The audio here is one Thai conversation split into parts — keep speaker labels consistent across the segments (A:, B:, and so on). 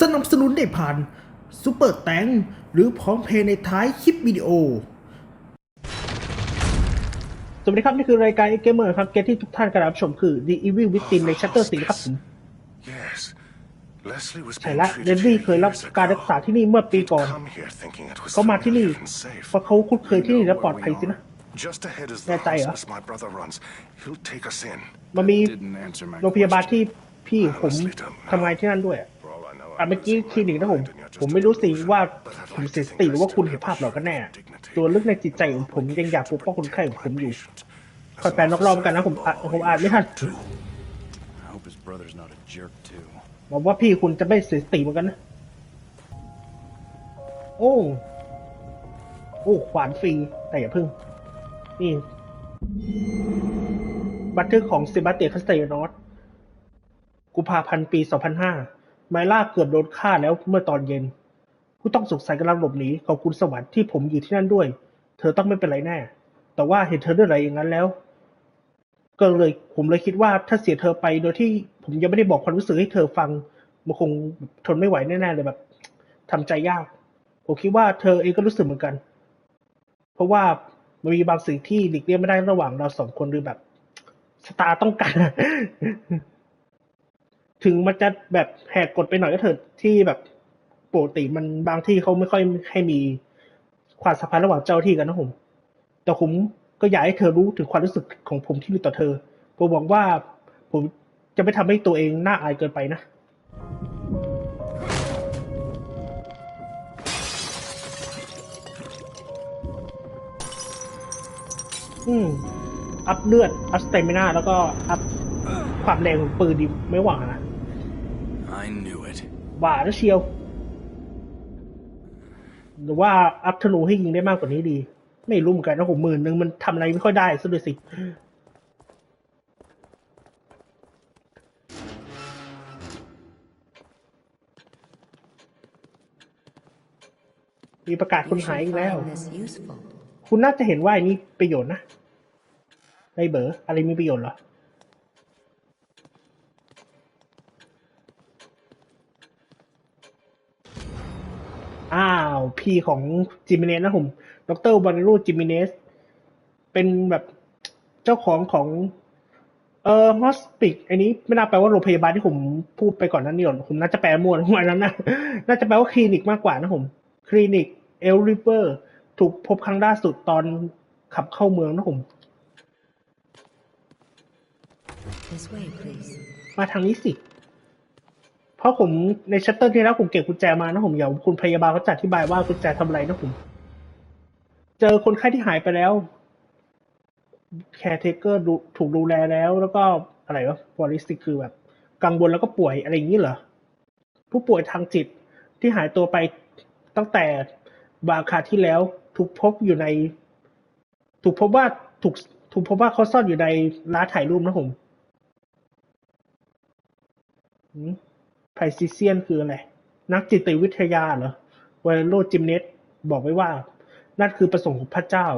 A: สนับสนุนได้ผ่านซูเปอร์แตงหรือพร้อมเพย์ในท้ายคลิปวิดีโอ สวัสดีครับ นี่คือรายการ e Gamer ครับ เกมที่ทุกท่านกำลังรับชมคือ The Evil Within ใน Chapter 4ครับผม
B: Yes. Leslie was
A: ใช่
B: being
A: ละ
B: treated
A: เดนลี่
B: here
A: เคยรับ
B: years
A: การ
B: ago.
A: รักษาที่นี่เมื่อปีก่อน
B: Come here thinking it was
A: เขามาที่นี่
B: familiar and safe.
A: เพราะเขาคุ้นเคยที่นี่และปลอดภัยสินะ
B: Just ahead is
A: แน่
B: the
A: ใจเหรอ
B: hospice my brother runs. He'll take us in.
A: มันมี
C: Didn't answer my
A: โรงพยาบาลที่พี่ผม
B: Honestly, don't know.
A: ทำงานที่นั่นด้วยอะ อะเมื่อกี้
B: losing
A: คลินิก
B: my
A: นะผม ผมไม่รู้สิว่าผมเสียสติหรือว่าคุณเห็นภาพหลอกกันแน่ ตัวลึกในจิตใจของผมยังอยากปกป้องคนไข้ของผมอยู่คอยแปลนอกๆกันนะผมอ่านผมอ่านไม่ทัน
C: I hope his brother's not a jerk too.
A: บอกว่าพี่คุณจะไม่เสียสติเหมือนกันนะ โอ้ โอ้ขวานฟรีแต่อย่าพึ่ง นี่ บันทึกของเซบาสเตียนคาสเตยนอสกุมภาพันธ์ปี 2005 ไมล่าเกือบโดนฆ่าแล้วเมื่อตอนเย็น ผู้ต้องสงสัยกำลังหลบหนี ขอบคุณสวรรค์ที่ผมอยู่ที่นั่นด้วย เธอต้องไม่เป็นไรแน่ แต่ว่าเห็นเธอเลือดไหลอย่างนั้นแล้ว ก็เลยผมเลยคิดว่าถ้าเสียเธอไปโดยที่ผมยังไม่ได้บอกความรู้สึกให้เธอฟัง มันคงทนไม่ไหวแน่ๆเลยแบบทำใจยาก ผมคิดว่าเธอเองก็รู้สึกเหมือนกัน เพราะว่ามันมีบางสิ่งที่หลีกเลี่ยงไม่ได้ระหว่างเราสองคนหรือแบบสตาร์ต้องการ ถึงมันจะแบบแหกกฎไปหน่อยก็เถิดที่แบบปกติมันบางที่เขาไม่ค่อยให้มีความสัมพันธ์ระหว่างเจ้าที่กันนะผม แต่ผมก็อยากให้เธอรู้ถึงความรู้สึกของผมที่มีต่อเธอ ผมหวังว่าผมจะไม่ทำให้ตัวเองน่าอายเกินไปนะ อืม อัพเลือด อัพสเตมินาแล้วก็อัพความแรงของปืนดีไม่หวังนะ หว่าแล้วเชียว หรือว่าอัพธนูให้ยิงได้มากกว่านี้ดี ไม่รู้เหมือนกันนะผมหมื่นหนึ่งมันทำอะไรไม่ค่อยได้ซะด้วยสิมีประกาศคนหายอีกแล้ว คุณน่าจะเห็นว่าอันนี้ประโยชน์นะไอ้เบอร์อะไรมีประโยชน์เหรอ อ้าวพี่ของจิมิเนสนะผมดรวานิโรจิมิเนส เป็นแบบเจ้าของของ เอ่อฮอสปิกอันนี้ไม่น่าแปลว่าโรงพยาบาลที่ผมพูดไปก่อนนั้นนี่หรอกผมน่าจะแปลมั่วนะอันนั้นนะน่าจะแปลว่าคลินิกมากกว่านะผมคลินิกเอลริเวอร์ถูกพบครั้งล่าสุดตอนขับเข้าเมืองนะผม
D: This way, please.
A: มาทางนี้สิ เพราะผมในชัตเตอร์ที่แล้วผมเก็บกุญแจมานะผมเดี๋ยวคุณพยาบาลเขาจะอธิบายว่ากุญแจทำอะไรนะผม เจอคนไข้ที่หายไปแล้วแคร์เทเกอร์ถูกดูแลแล้ว แล้วก็อะไรวะวอลิสติกคือแบบ กังวลแล้วก็ป่วยอะไรอย่างนี้เหรอ ผู้ป่วยทางจิตที่หายตัวไปตั้งแต่บาคาที่แล้วถูกพบอยู่ใน ถูกพบว่าถูกถูกพบว่าเขาซ่อนอยู่ในร้านถ่ายรูปนะผม พซิเซียนคืออะไร นักจิตวิทยาเหรอวาโลจิมเนสบอกไว้ว่า นั่นคือประสงค์ของพระเจ้า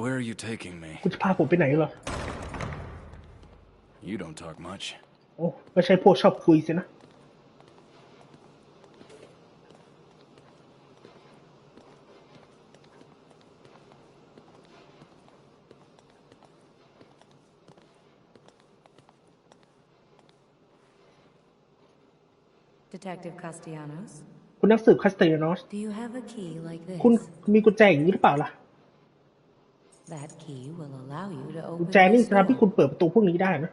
C: Where are you taking me?
A: คุณจะพาผมไปไหนเหรอ
C: You don't talk much.
A: โอ้ไม่ใช่พวกชอบคุยสินะ
D: Detective Castellanos,
A: คุณนักสืบคาสเตลนอส
D: do you have a key like
A: คุณ
D: this?
A: มีกุญแจอย่างนี้หรือเปล่าล่ะ
D: That key will allow you to
A: กุญ
D: open
A: แจนี่
D: this
A: จะทำให้
D: door.
A: คุณเปิดประตูพวกนี้ได้นะ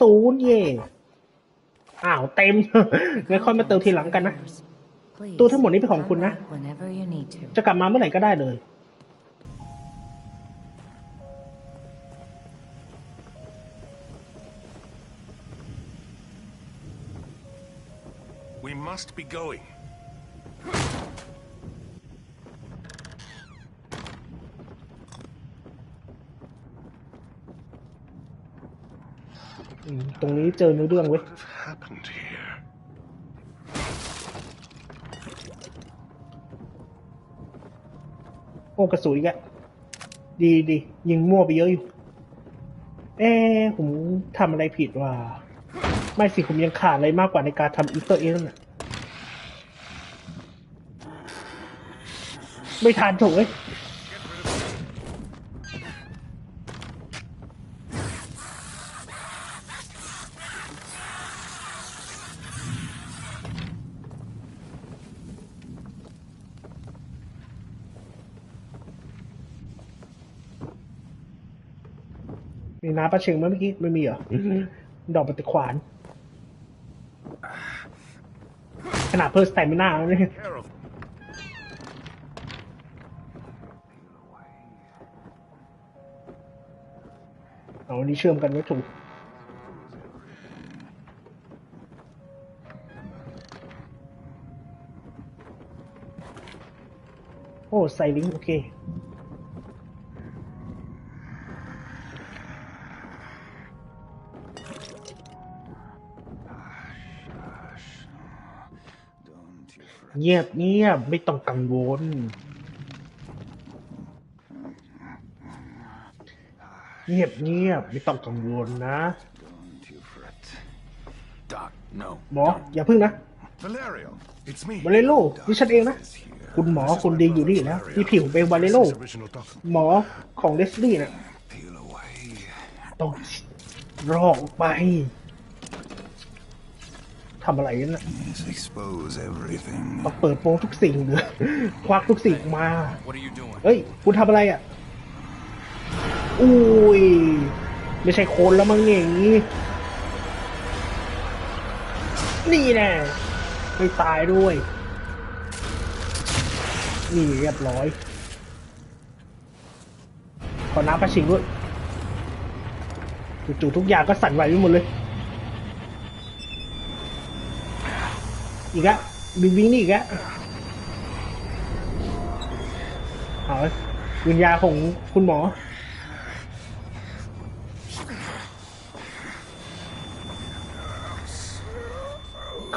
A: ศูนย์เย่อ้าวเต็มงั้นค่อยมาเติมทีหลังกันนะ ตัวทั้งหมดนี้เป็นของคุณนะ จะกลับมาเมื่อไหร่ก็ได้เลย
B: We must be going.
A: ตรงนี้เจอเนื้อเรื่องเว้ย
B: What have happened here?
A: โอ้กระสุนอีกอะดีดียิงมั่วไปเยอะอยู่ เอ๊ะผมทำอะไรผิดว่าไม่สิ ผมยังขาดอะไรมากกว่าในการทำอีสเตอร์เอ็กนั่นน่ะไม่ทานถูกเว้ย น้ำประเชงไหมเมื่อกี้ไม่มีเหรอ ดอกปฏิขวาน ขนาดเพิ่มสไตมิน่าแล้วเนี่ย
B: Care of
A: เอาอันนี้เชื่อมกันไว้ถูกโอ้ใส่ลิงก์โอเค เงียบเงียบไม่ต้องกังวล เงียบเงียบไม่ต้องกังวลนะ
C: Don't you fret. Doc, no.
A: หมออย่าพึ่งนะ
B: Valerio, it's me.
A: วาเลโลนี่ฉันเองนะ
C: Is here.
A: คุณหมอคนดีอยู่นี่แล้วที่ผิวเป็นวาเลโล
B: His original doctor.
A: หมอของเลสลี่น่ะ
C: Peel away.
A: ต้องรอกออกไป ทำอะไรนั่นน่ะ
C: Yes, expose everything.
A: ต้องเปิดโปงทุกสิ่งเลยควักทุกสิ่งมา
C: What are you doing?
A: เฮ้ย คุณทำอะไรอะ อุ้ย ไม่ใช่คนแล้วมั้งเนี่ยอย่างนี้ นี่แน่ไม่ตายด้วย นี่เรียบร้อย ขอน้ำประชิงด้วยจู่ๆทุกอย่างก็สั่นไหวไปหมดเลย อีกอะบิงบิงนี่อีกอะเอาวิญญาของคุณหมอ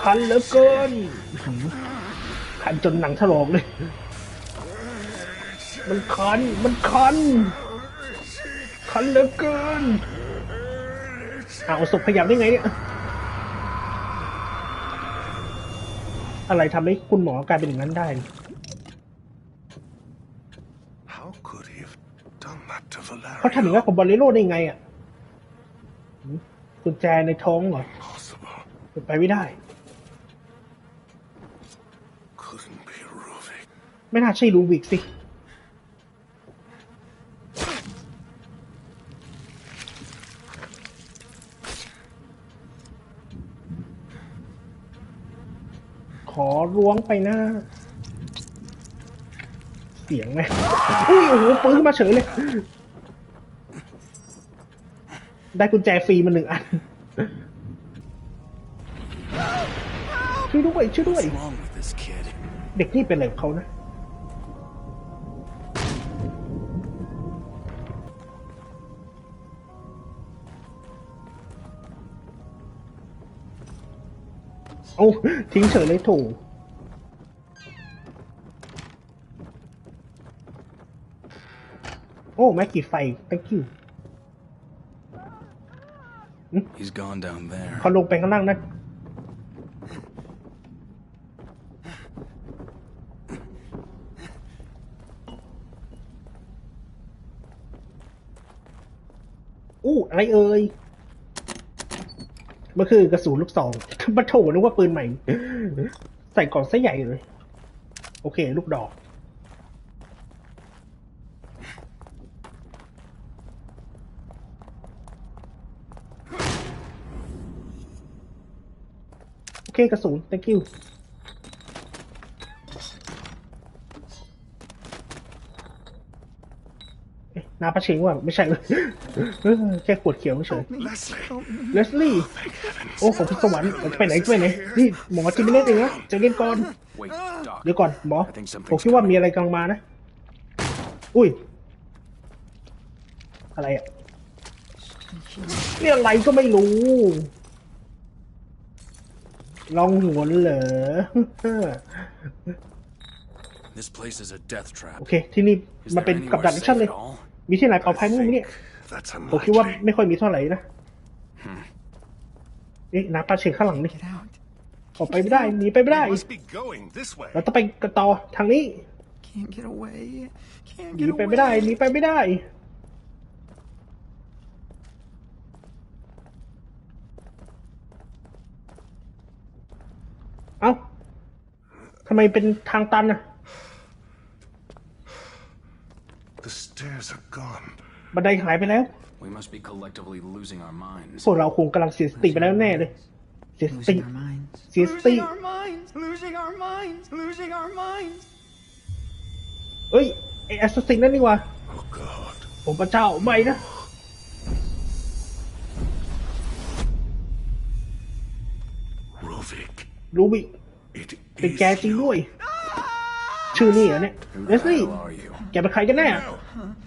A: คันเหลือเกินคันจนหนังถลอกเลย มันคัน มันคัน คันเหลือเกินเอาศพขยับได้ไงเนี่ย อะไรทำให้คุณหมอกลายเป็นอย่างนั้นได้
B: How could he have done that to
A: เขาทำอย่าง
B: Valerio?
A: นั้นกับบอลเลโรได้ไงอะหืมกุญแจในท้องเหรอ
B: Possible.
A: เป็นไปไม่ได้
B: Couldn't be Ruvik.
A: ไม่น่าใช่รูบิกสิ ขอ ล้วงไปหน้า เสียงไหมอุ้ยโอ้โหปืนมาเฉยเลย ได้กุญแจฟรีมาหนึ่งอัน ช่วยด้วย ช่วยด้วย เด็กนี่เป็นอะไรของเขานะโอ้ทิ้งเฉยเลยถูก โอ้แม็กกี้ไฟ thank you
C: He's gone down there.
A: เขาลงไปข้างล่างนั่นอู้อะไรเอ่ยมันคือกระสุนลูกซองมาโถนึกว่าปืนใหม่ ใส่กล่องซะใหญ่เลย โอเค ลูกดอก โอเค กระสุน thank you น้าประชิงว่าไม่ใช่เลยแค่ขวดเขียวเฉยเลสลี่โอ้ของพิศวรรค์ไปไหนไปไหนนี่หมอจิมไม่เล่นเองนะจะเล่นก่อนเดี๋ยวก่อนหมอผมคิดว่ามีอะไรกำลังมานะ อุ้ย อะไรอะนี่อะไรก็ไม่รู้ ลองหัวนเหรอ
C: This place is a death trap.
A: โอเค ที่นี่
C: Is
A: มัน
C: there
A: เป็นกับดัก
C: anywhere
A: ชั่น
C: safe
A: เลย
C: at all?
A: มีที่ไหนปลอดภัยมั้งเนี่ย
B: That's
A: ผมคิดว่า
B: unlikely.
A: ไม่ค่อยมีเท่าไหร่นะนี่น้ำปลาเชงข้างหลังนี่
E: Get out.
A: ออกไปไม่ได้ หนีไปไม่ได้
B: We must be going this way.
A: เราต้องไปกันต่อทางนี้
E: Can't get away. Can't
A: หนี
E: get
A: ไปไม่ได้
E: away.
A: หนีไปไม่ได้ เอ้า ทำไมเป็นทางตันอะ
B: The stairs are gone.
A: บันไดหายไปแล้ว
C: We must be collectively losing our minds.
A: พวกเราคงกำลังเสียสติไปแล้วแน่เลยเสียสติ
E: Losing our minds.
A: เสียสติ
E: Losing our minds. Losing our minds. Losing our minds.
A: เอ้ยไอแอสซินนั่นนี่วะ
B: Oh God.
A: ผมพระเจ้าไม่นะ
B: Rovik.
A: รูบิ
B: It
A: เป็น
B: is
A: แกจริง
B: you.
A: ด้วย ชื่อนี่เหรอเนี่ย
C: Who
A: เล
C: the
A: สลี่
C: hell are you?
A: แกเป็นใครกันแน่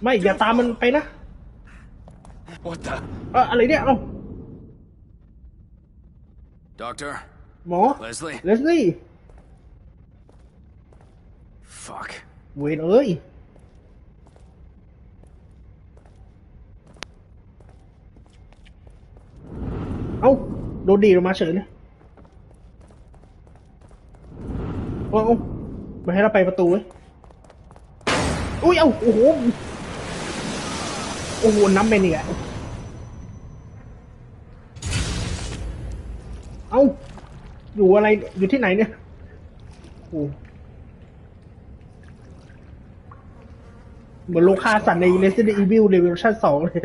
A: ไม่อย่าตามมันไปนะ
C: What the?
A: เอออะไรเนี่ยเอ้า
C: Doctor?
A: หมอ
C: Leslie?
A: เลสลี่
C: Fuck.
A: เวนเอ้ยเอ้าโดนดีดออกมาเฉยเลย เอาเอามาให้เราไปประตูเว้ยอุ้ย เอ้า โอ้โห โอ้โห น้ำไปเนี่ยเอ้า อยู่อะไร อยู่ที่ไหนเนี่ยโอ้เหมือนโลคาสันใน Resident Evil Revolution 2เลย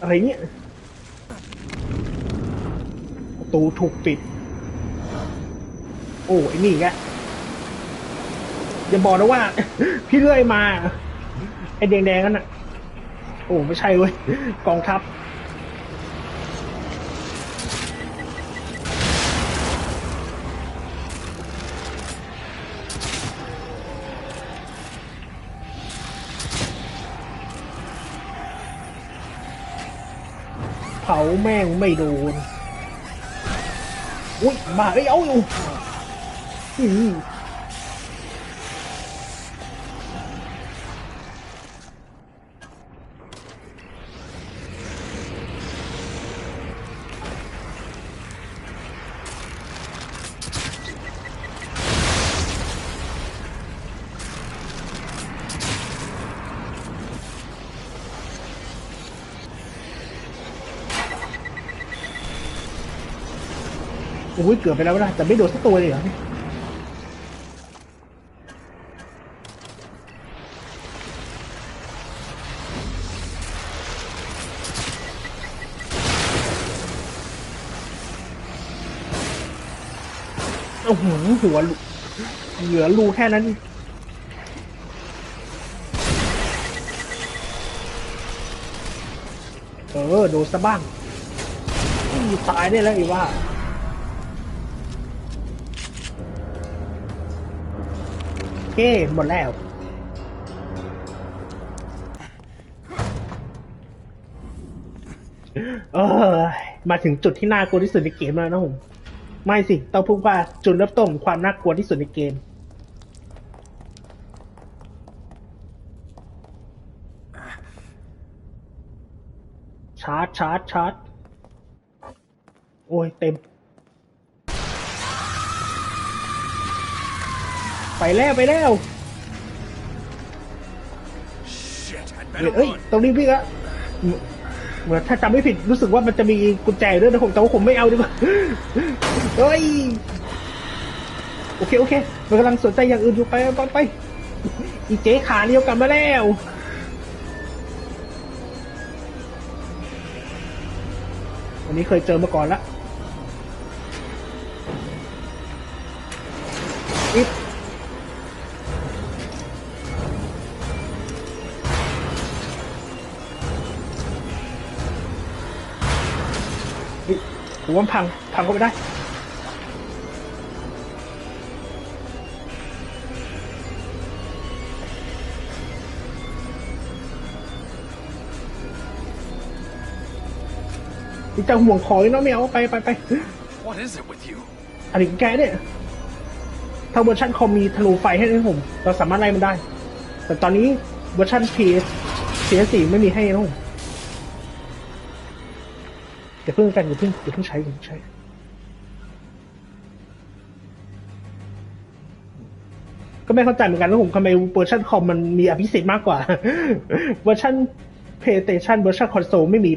A: อะไรเนี่ยประตูถูกปิด โอ้ไอ้นี่แก อย่าบอกนะว่า พี่เลื่อยมา ไอ้แดงๆนั่นน่ะ โอ้ไม่ใช่เว้ยกองทัพเผาแม่งไม่โดน อุ้ยบ้าเอ้ยเอาอยู่ โอ้ยเกือบไปแล้วนะแต่ไม่โดนสักตัวเลยเหรอโอ้โหหัวเหลือรูแค่นั้นเออ โดนซะบ้างตายได้แล้วอีว่า เค หมดแล้ว เออ มาถึงจุดที่น่ากลัวที่สุดในเกมแล้วนะผมไม่สิ ต้องพูดว่าจุดเริ่มต้นของความน่ากลัวที่สุดในเกม ชาร์จชาร์จชาร์จ โอ้ย เต็ม ไปแล้วไปแล้ว
B: Shit. I'd
A: เฮ้ย
B: better
A: เอ้ย
B: run.
A: ตรงนี้พี่อะเหมือนเหมือนถ้าจำไม่ผิดรู้สึกว่ามันจะมีกุญแจด้วยนะผมแต่ว่าผมไม่เอาดีกว่าเฮ้ยโอเคโอเคมันกำลังสนใจอย่างอื่นอยู่ไปไปไป อีเจ๊ขาเลี้ยวกลับมาแล้วอันนี้เคยเจอมาก่อนละ เฮ้ยผมว่าพังพังก็ไม่ได้โนี่จะห่วงของอีกเนาะไม่เอาไปไปไป
C: What is it with you?
A: อะไรของแกเนี่ยถ้าเวอร์ชันคอมมีธนูไฟให้นะผม เราสามารถไล่มันได้ แต่ตอนนี้เวอร์ชัน PS PS4 ไม่มีให้นะผม อย่าเพิ่งกันอย่าเพิ่งอย่าเพิ่งใช้อย่าเพิ่งใช้ก็ไม่เข้าใจเหมือนกันว่าผมทำไมเวอร์ชันคอมมันมีอภิสิทธิ์มากกว่า เวอร์ชัน PlayStation เวอร์ชันคอนโซลไม่มี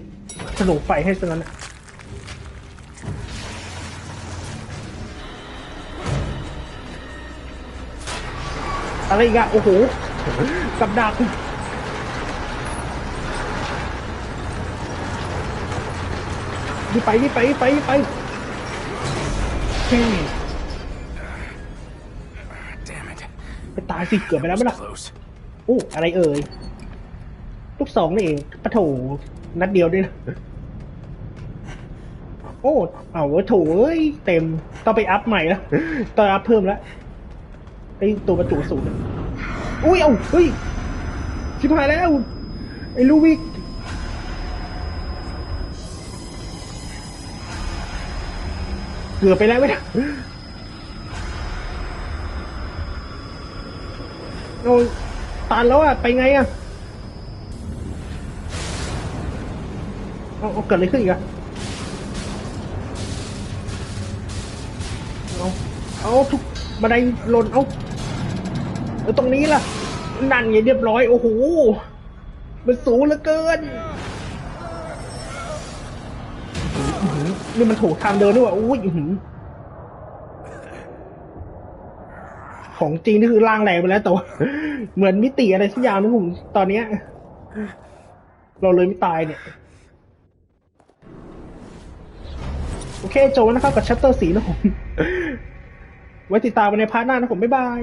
A: ธนูไฟให้ซะงั้นอะอะไรอีกอะโอ้โห กับดัก นี่ไปนี่ไปนี่ไปนี่ไปเฮ้ย
C: Damn it.
A: ไปตายสิเกือบไปแล้วไหม
C: That
A: ล่ะ
C: was close.
A: โอ้อะไรเอ่ย ลูกสองนี่เองปะโถนัดเดียวด้วยนะ โอ้ เอาเว้ยโถเอ้ย เต็ม ต้องไปอัพใหม่แล้ว ต้องอัพเพิ่มแล้วไอตัวประจุสูงอุ้ย เอาเฮ้ย ชิบหายแล้ว ไอ้ลูวิก เกือบไปแล้วไมนะเอาตันแล้วอะไปไงอะเอาเอาเกิดอะไรขึ้นอีกอะเอาเอาทุกบันไดหล่นเอาเอาตรงนี้ล่ะ นั่นไงเรียบร้อย โอ้โห มันสูงเหลือเกิน นี่มันถูกทางเดินด้วยว่ะอุ้ยของจริงนี่คือร่างแรงไปแล้วแต่ว่าเหมือนมิติอะไรสักอย่างนะผมตอนเนี้ย เราเลยไม่ตายเนี่ย โอเคจบแล้วนะครับกับชัตเตอร์สีนะผม ไว้ติดตามกันในพาร์ทหน้านะผม บ๊ายบาย